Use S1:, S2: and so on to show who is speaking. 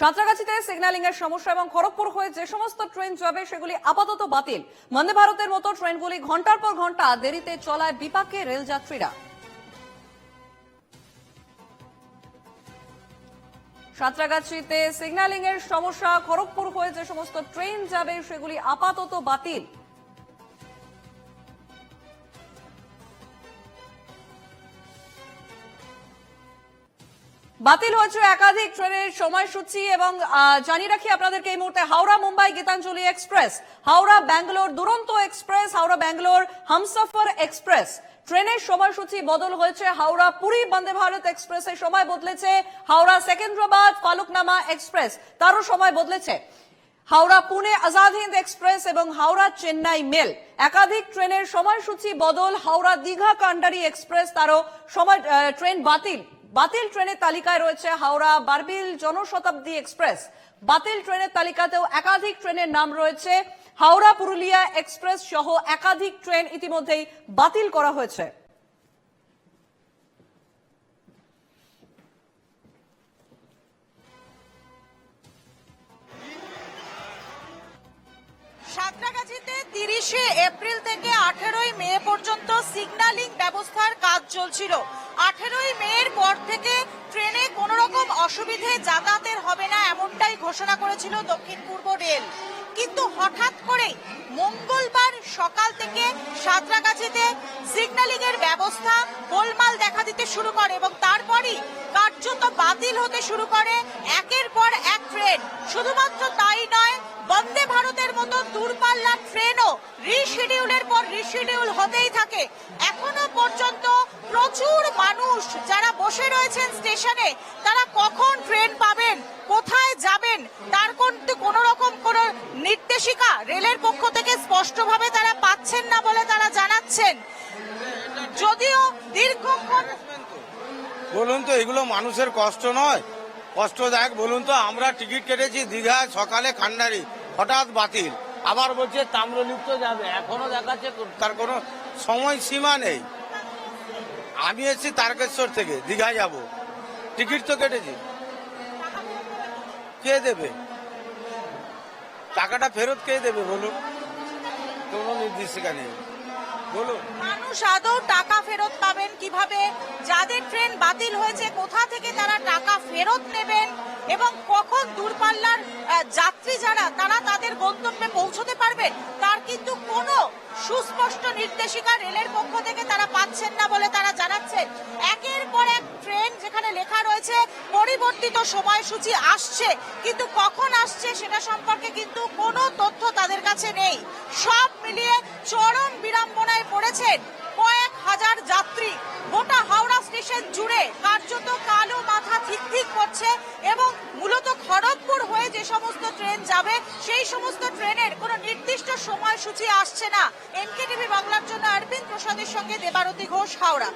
S1: সাঁতরাগাছিতে signalling এর সমস্যা এবং খড়গপুর হয়ে যে সমস্ত ট্রেন যাবে, সেগুলি আপাতত বাতিল। বন্দে ভারতের মতো ট্রেনগুলি ঘণ্টার পর ঘণ্টা দেরিতে চলায় বিপাকে রেল যাত্রীরা সাঁতরাগাছিতে সিগন্যালিং এর সমস্যা, খড়গপুর হয়ে যে সমস্ত ট্রেন যাবে, সেগুলি আপাতত বাতিল। বাতিল হয়েছে একাধিক ট্রেনের সময়সূচি এবং জানিয়ে রাখি আপনাদেরকে এই মুহূর্তে Howrah Mumbai Gitanjali express, Howrah Bangalore Duronto express, Howrah Bangalore Humsafar express. ট্রেনের সময়সূচি বদল হয়েছে, হাওড়া পুরী বন্দে ভারত এক্সপ্রেসের সময় বদলেছে, হাওড়া সেকেন্দ্রাবাদ ফালুকনামা এক্সপ্রেস তারও সময় বদলেছে। হাওড়া পুনে আজাদ হিন্দ এক্সপ্রেস এবং হাওড়া চেন্নাই মেল। একাধিক ট্রেনের সময়সূচি বদল, হাওড়া দীঘা কান্ডারি এক্সপ্রেস তারও সময় ট্রেন বাতিল। বাতিল ট্রেনের তালিকায় রয়েছে হাওড়া বারবিল জনশতাব্দী এক্সপ্রেস। বাতিল ট্রেনের তালিকাতেও একাধিক ট্রেনের নাম রয়েছে। হাওড়া পুরুলিয়া এক্সপ্রেস সহ একাধিক ট্রেন ইতিমধ্যেই বাতিল করা হয়েছে।
S2: তিরিশে এপ্রিল থেকে আঠেরোই মে পর্যন্ত সিগন্যালিং ব্যবস্থার কাজ চলছিল। আঠেরোই মের পর থেকে ট্রেনে কোনো রকম অসুবিধে যাতায়াতের হবে না এমনটাই ঘোষণা করেছিল দক্ষিণ পূর্ব রেল। কিন্তু হঠাৎ করে মঙ্গলবার সকাল থেকে সাঁতরাগাছিতে সিগন্যালিং এর ব্যবস্থা গোলমাল দেখা দিতে শুরু করে এবং তারপরই কার্যত বাতিল হতে শুরু করে একের পর এক ট্রেন শুধুমাত্র তাই নয়, বন্দে ভারতের মতো দূরপাল্লার ট্রেনও রিশিডিউলের পর রিশিডিউল হতেই থাকে। এখনও পর্যন্ত প্রচুর মানুষ যারা বসে রয়েছেন স্টেশনে, তারা কখন ট্রেন পাবেন, কোথায় যাবেন, তার কিন্তু কোন রকম কোন নির্দেশিকা রেলের পক্ষ থেকে স্পষ্টভাবে তারা পাচ্ছেন না বলে তারা জানাচ্ছেন। যদিও দীর্ঘক্ষণ
S3: বলুন তো, এগুলো মানুষের কষ্ট নয়। কষ্টদায়ক বলুন তো, আমরা টিকিট কেটেছি দীঘায় সকালে খান্ডারি, হঠাৎ বাতিল। আবার বলছে তাম্রলিপ্ত যাবে, এখনও দেখাচ্ছে তার কোনো সময় সীমা নেই। আমি এসেছি তারকেশ্বর থেকে, দীঘায় যাব। টিকিট তো কেটেছি। কে দেবে? টাকাটা ফেরত কে দেবে বলুন? কোনো নির্দেশিকা নেই।
S2: মানুষ আদৌ টাকা ফেরত পাবেন কীভাবে? যাদের ট্রেন বাতিল হয়েছে, কোথা থেকে তারা টাকা ফেরত নেবেন? এবং কখন দূরপাল্লার যাত্রী যারা, তারা তাদের গন্তব্যে পৌঁছতে পারবেন? তার কিন্তু কোনো সুস্পষ্ট নির্দেশিকা রেলের পক্ষ থেকে তারা পাচ্ছেন না বলে তারা জানাচ্ছেন। একের পর এক ট্রেন যেখানে লেখা রয়েছে, পরিবর্তিত সময়সূচি আসছে, কিন্তু কখন আসছে সেটা সম্পর্কে কিন্তু কোনো তথ্য তাদের কাছে নেই। সব মিলিয়ে চরম বিড়ম্বনায় পড়েছেন কয়েক হাজার যাত্রী। গোটা হাওড়া স্টেশন জুড়ে কার্যত কালো মাথা ঠিক ঠিক করছে এবং মূলত খড়গপুর হয়ে যে সমস্ত ট্রেন যাবে, সেই সমস্ত ট্রেনের কোনো নির্দিষ্ট সময়সূচি আসছে না। এনকেটিভি বাংলার জন্য অরবিন্দ প্রসাদের সঙ্গে দেবারতী ঘোষ, হাওড়া।